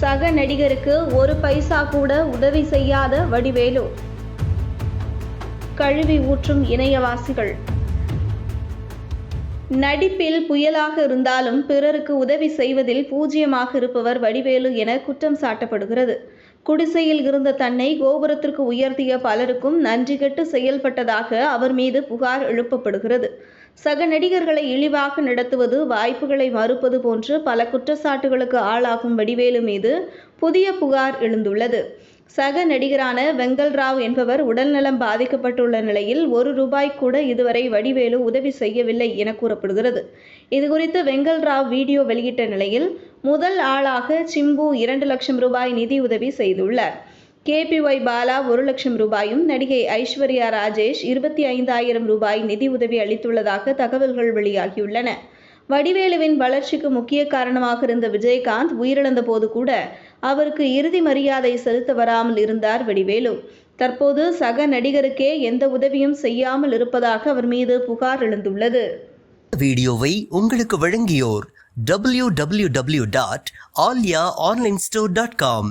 சக நடிகருக்கு ஒரு பைசா கூட உதவி செய்யாத வடிவேலு. கழுவி ஊற்றும் இணையவாசிகள். நடிப்பில் புயலாக இருந்தாலும் பிறருக்கு உதவி செய்வதில் பூஜ்ஜியமாக இருப்பவர் வடிவேலு என குற்றம் சாட்டப்படுகிறது. குடிசையில் இருந்த தன்னை கோபுரத்திற்கு உயர்த்திய பலருக்கும் நன்றி கெட்டு செயல்பட்டதாக அவர் மீது புகார் எழுப்பப்படுகிறது. சக நடிகர்களை இழிவாக நடத்துவது வாய்ப்புகளை மறுப்பது போன்று பல குற்றச்சாட்டுகளுக்கு ஆளாகும் வடிவேலு மீது புதிய புகார் எழுந்துள்ளது. சக நடிகரான வெங்கல் ராவ் என்பவர் உடல்நலம் பாதிக்கப்பட்டுள்ள நிலையில் ஒரு ரூபாய் கூட இதுவரை வடிவேலு உதவி செய்யவில்லை என கூறப்படுகிறது. இதுகுறித்து வெங்கல் ராவ் வீடியோ வெளியிட்ட நிலையில் முதல் ஆளாக சிம்பு இரண்டு லட்சம் ரூபாய் நிதி உதவி செய்துள்ளார். கேபிஒய் பாலா ஒரு லட்சம் ரூபாயும் நடிகை ஐஸ்வர்யா ராஜேஷ் இருபத்தி ஐந்தாயிரம் ரூபாய் நிதி உதவி அளித்துள்ளதாக தகவல்கள் வெளியாகியுள்ளன. வடிவேலுவின் வளர்ச்சிக்கு முக்கிய காரணமாக இருந்த விஜயகாந்த் உயிரிழந்த போது கூட அவருக்கு இறுதி மரியாதை செலுத்த வராமல் இருந்தார் வடிவேலு. தற்போது சக நடிகருக்கே எந்த உதவியும் செய்யாமல் இருப்பதாக அவர் மீது புகார் எழுந்துள்ளது. வீடியோவை உங்களுக்கு வழங்கியோர் W W W dot Aalya online store dot com.